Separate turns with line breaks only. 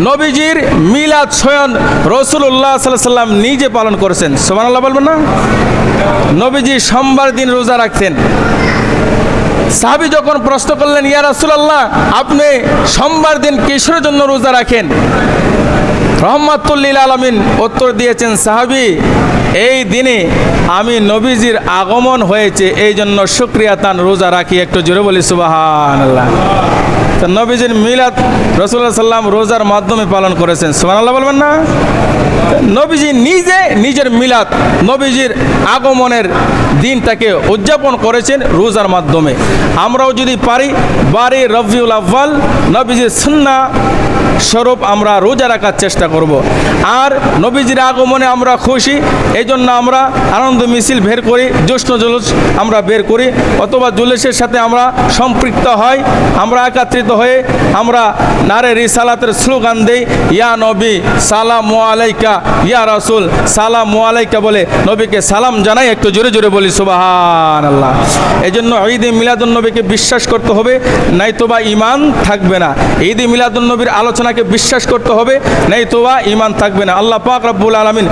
নবীজির মিলাদ স্বয়ন রসুল্লাহ সাল্লাহ সাল্লাম নিজে পালন করেছেন। সোমান আল্লাহ বলবেন না? নবীজি সোমবার দিন রোজা রাখতেন। সাহাবি যখন প্রশ্ন করলেন, ইয়া রাসূলুল্লাহ, আপনি সোমবার দিন কিসের জন্য রোজা রাখেন? রহমাতুল্লিল আলমিন উত্তর দিয়েছেন, সাহাবি, এই দিনে আমি নবীজির আগমন হয়েছে এই জন্য শুক্রিয়া তান, রোজা রাখি, একটু জোরে বলি সুবাহান আল্লাহ নবীজির মিলাদ রসুল্লাহ সাল্লাম রোজার মাধ্যমে পালন করেছেন। সোমান আল্লাহ বলবেন না? নবীজি নিজে নিজের মিলাদ, নবীজির আগমনের দিনটাকে উদযাপন করেছেন রোজার মাধ্যমে আমরাও যদি পারি, বারে রবিউল আব্বাল নবীজির সুন্না স্বরূপ আমরা রোজা রাখার চেষ্টা করব। আর নবীজির আগমনে আমরা খুশি এই জন্য আমরা আনন্দ মিছিল বের করি জ্যৈষ্ঠ জুলুস আমরা বের করি, অথবা জুলুসের সাথে আমরা সম্পৃক্ত হই, আমরা একত্রিত হয়ে আমরা নারে রিসালাতের স্লোগান দেই, ইয়া নবী, সালাম আলাইকা ইয়া রাসুল, সালাম ওয়ালাইকা বলে, নবীকে সালাম জানাই, একটু জোরে জোরে বলি সুবাহান আল্লাহ এই জন্য ঈদে মিলাদুলনবীকে বিশ্বাস করতে হবে নয়তোবা ইমান থাকবে না। ঈদে মিলাদুলনবীর আলোচনাকে বিশ্বাস করতে হবে নয়তোবা ইমান থাকবে না। আল্লাহ পাক রব্বুল আলমিন